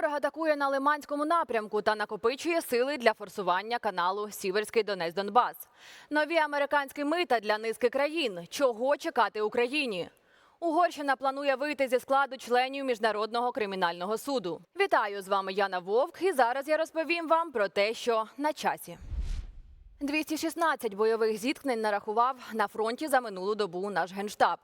Ворог атакує на Лиманському напрямку та накопичує сили для форсування каналу Сіверський Донець Донбас. Нові американські мита для низки країн. Чого чекати Україні? Угорщина планує вийти зі складу членів міжнародного кримінального суду. Вітаю з вами Яна Вовк, і зараз я розповім вам про те, що на часі. 216 бойових зіткнень нарахував на фронті за минулу добу наш генштаб.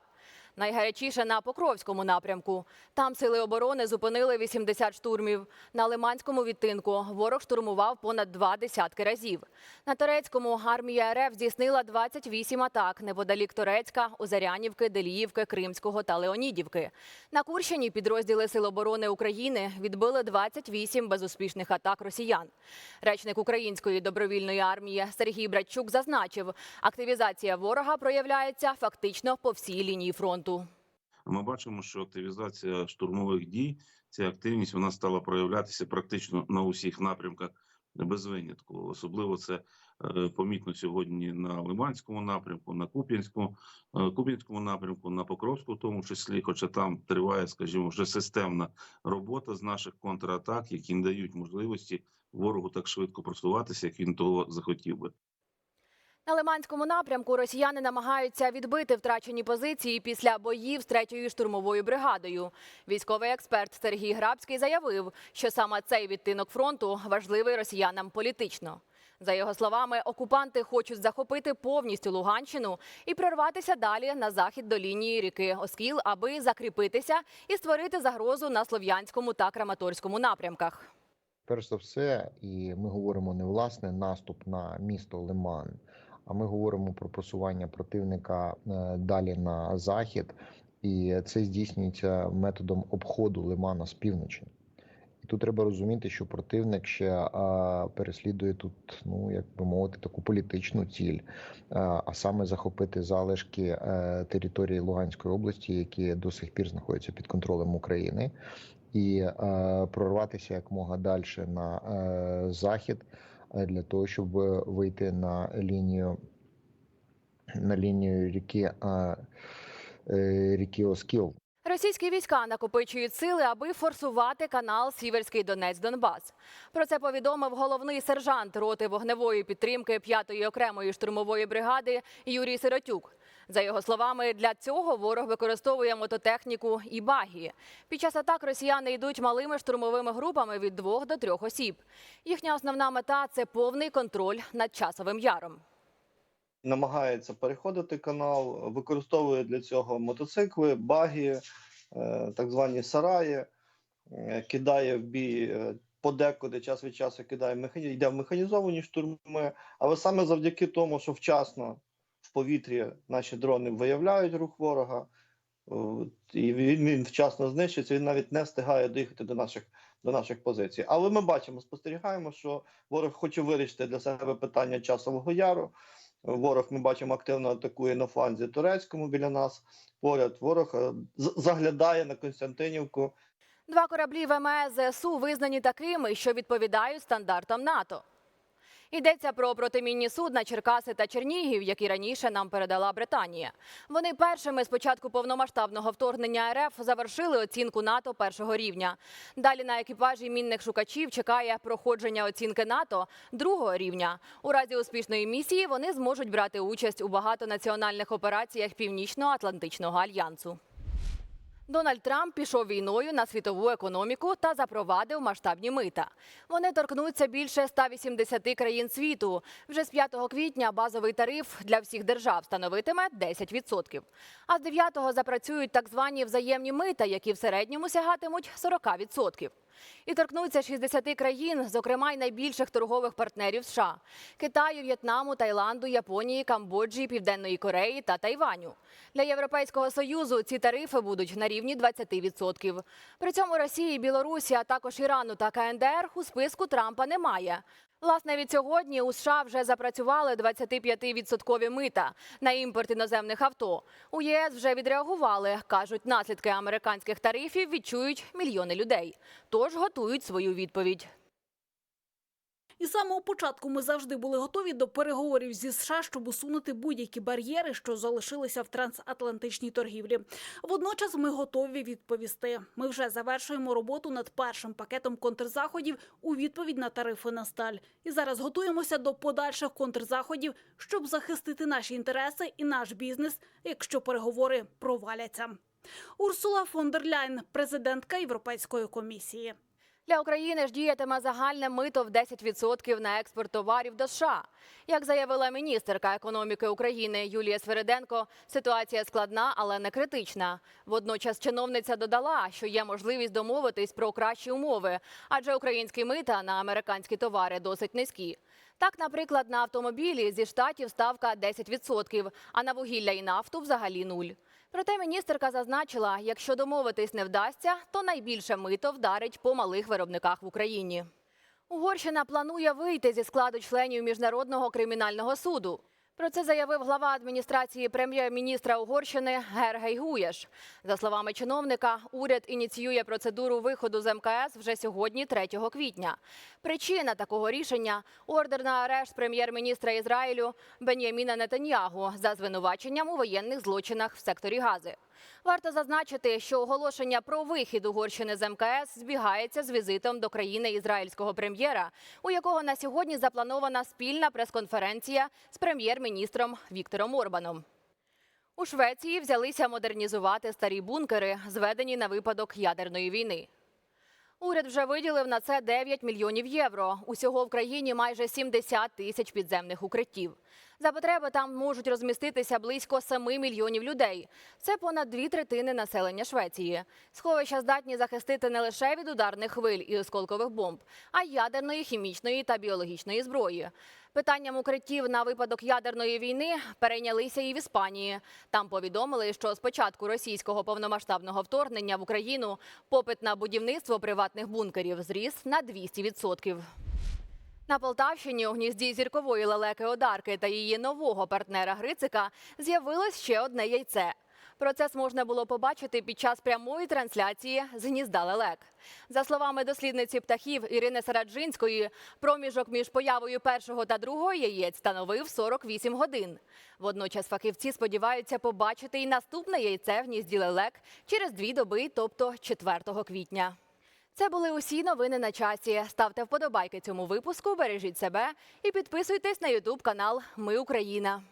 Найгарячіше на Покровському напрямку. Там сили оборони зупинили 80 штурмів. На Лиманському відтинку ворог штурмував понад два десятки разів. На Торецькому армія РФ здійснила 28 атак неподалік Торецька, Озарянівки, Деліївки, Кримського та Леонідівки. На Курщині підрозділи Сил оборони України відбили 28 безуспішних атак росіян. Речник Української добровільної армії Сергій Братчук зазначив, активізація ворога проявляється фактично по всій лінії фронту. Ми бачимо, що активізація штурмових дій, ця активність вона стала проявлятися практично на усіх напрямках без винятку. Особливо це е, помітно сьогодні на Лиманському напрямку, на Куп'янському, е, Куп'янському напрямку, на Покровську, в тому числі, хоча там триває, скажімо, вже системна робота з наших контратак, які не дають можливості ворогу так швидко просуватися, як він того захотів би. На Лиманському напрямку росіяни намагаються відбити втрачені позиції після боїв з третьою штурмовою бригадою. Військовий експерт Сергій Грабський заявив, що саме цей відтинок фронту важливий росіянам політично. За його словами, окупанти хочуть захопити повністю Луганщину і прорватися далі на захід до лінії ріки Оскіл, аби закріпитися і створити загрозу на Слов'янському та Краматорському напрямках. Перш за все, і ми говоримо не власне наступ на місто Лиман, а ми говоримо про просування противника е, далі на захід, і це здійснюється методом обходу Лимана з півночі. І тут треба розуміти, що противник ще переслідує тут, ну як би мовити, таку політичну ціль, а, а саме захопити залишки е, території Луганської області, які до сих пір знаходяться під контролем України. І е, прорватися якмога далі на е, захід. е, для того, щоб вийти на лінію на лінію ріки, е, е, ріки Оскіл. Російські війська накопичують сили, аби форсувати канал Сіверський Донець Донбас. Про це повідомив головний сержант роти вогневої підтримки 5-ї окремої штурмової бригади Юрій Сиротюк. За його словами, для цього ворог використовує мототехніку і багі. Під час атак росіяни йдуть малими штурмовими групами від двох до трьох осіб. Їхня основна мета це повний контроль над часовим яром. намагається переходити канал, використовує для цього мотоцикли, баги, е, так звані сараї, е, кидає в бій е, подекуди час від часу кидає йде в механізовані штурми, але саме завдяки тому, що вчасно в повітрі наші дрони виявляють рух ворога, е, і він, він вчасно знищується, він навіть не встигає доїхати до наших, до наших позицій. Але ми бачимо, спостерігаємо, що ворог хоче вирішити для себе питання часового яру. Ворог ми бачимо активно атакує на фланзі турецькому біля нас. Поряд ворог е, заглядає на Константинівку. Два кораблі ВМС ЗСУ визнані такими, що відповідають стандартам НАТО. Йдеться про протимінні судна Черкаси та Чернігів, які раніше нам передала Британія. Вони першими з початку повномасштабного вторгнення РФ завершили оцінку НАТО першого рівня. Далі на екіпажі мінних шукачів чекає проходження оцінки НАТО другого рівня. У разі успішної місії вони зможуть брати участь у багатонаціональних операціях Північно-Атлантичного альянсу. Дональд Трамп пішов війною на світову економіку та запровадив масштабні мита. Вони торкнуться більше 180 країн світу. Вже з 5 квітня базовий тариф для всіх держав становитиме 10%. А з 9-го запрацюють так звані взаємні мита, які в середньому сягатимуть 40%. І торкнуться 60 країн, зокрема й найбільших торгових партнерів США – Китаю, В'єтнаму, Таїланду, Японії, Камбоджі, Південної Кореї та Тайваню. Для Європейського союзу ці тарифи будуть на рівні 20%. При цьому Росії, Білорусі, а також Ірану та КНДР у списку Трампа немає. Власне, від сьогодні у США вже запрацювали 25-відсоткові мита на імпорт іноземних авто. У ЄС вже відреагували. Кажуть, наслідки американських тарифів відчують мільйони людей. Тож готують свою відповідь. І з самого початку ми завжди були готові до переговорів зі США, щоб усунути будь-які бар'єри, що залишилися в трансатлантичній торгівлі. Водночас ми готові відповісти. Ми вже завершуємо роботу над першим пакетом контрзаходів у відповідь на тарифи на сталь. І зараз готуємося до подальших контрзаходів, щоб захистити наші інтереси і наш бізнес, якщо переговори проваляться. Урсула фон дер Ляйн, президентка Європейської комісії. Для України ж діятиме загальне мито в 10% на експорт товарів до США. Як заявила міністерка економіки України Юлія Свериденко, ситуація складна, але не критична. Водночас чиновниця додала, що є можливість домовитись про кращі умови, адже українські мита на американські товари досить низькі. Так, наприклад, на автомобілі зі штатів ставка 10%, а на вугілля і нафту взагалі нуль. Проте міністерка зазначила, якщо домовитись не вдасться, то найбільше мито вдарить по малих виробниках в Україні. Угорщина планує вийти зі складу членів міжнародного кримінального суду. Про це заявив глава адміністрації прем'єр-міністра Угорщини Гергей Гуєш. За словами чиновника, уряд ініціює процедуру виходу з МКС вже сьогодні, 3 квітня. Причина такого рішення ордер на арешт прем'єр-міністра Ізраїлю Бен'яміна Нетаньягу за звинуваченням у воєнних злочинах в секторі Гази. Варто зазначити, що оголошення про вихід Угорщини з МКС збігається з візитом до країни ізраїльського прем'єра, у якого на сьогодні запланована спільна прес-конференція з прем'єр-міністром Віктором Орбаном. У Швеції взялися модернізувати старі бункери, зведені на випадок ядерної війни. Уряд вже виділив на це 9 мільйонів євро. Усього в країні майже 70 тисяч підземних укриттів. За потреби там можуть розміститися близько 7 мільйонів людей. Це понад дві третини населення Швеції. Сховища здатні захистити не лише від ударних хвиль і осколкових бомб, а й ядерної, хімічної та біологічної зброї. Питанням укриттів на випадок ядерної війни перейнялися і в Іспанії. Там повідомили, що з початку російського повномасштабного вторгнення в Україну попит на будівництво приватних бункерів зріс на 200%. На Полтавщині у гнізді зіркової лелеки Одарки та її нового партнера Грицика з'явилось ще одне яйце. Процес можна було побачити під час прямої трансляції з гнізда лелек. За словами дослідниці птахів Ірини Сараджинської, проміжок між появою першого та другого яєць становив 48 годин. Водночас фахівці сподіваються побачити і наступне яйце в гнізді лелек через дві доби, тобто 4 квітня. Це були усі новини на часі. Ставте вподобайки цьому випуску, бережіть себе і підписуйтесь на Ютуб канал Ми Україна.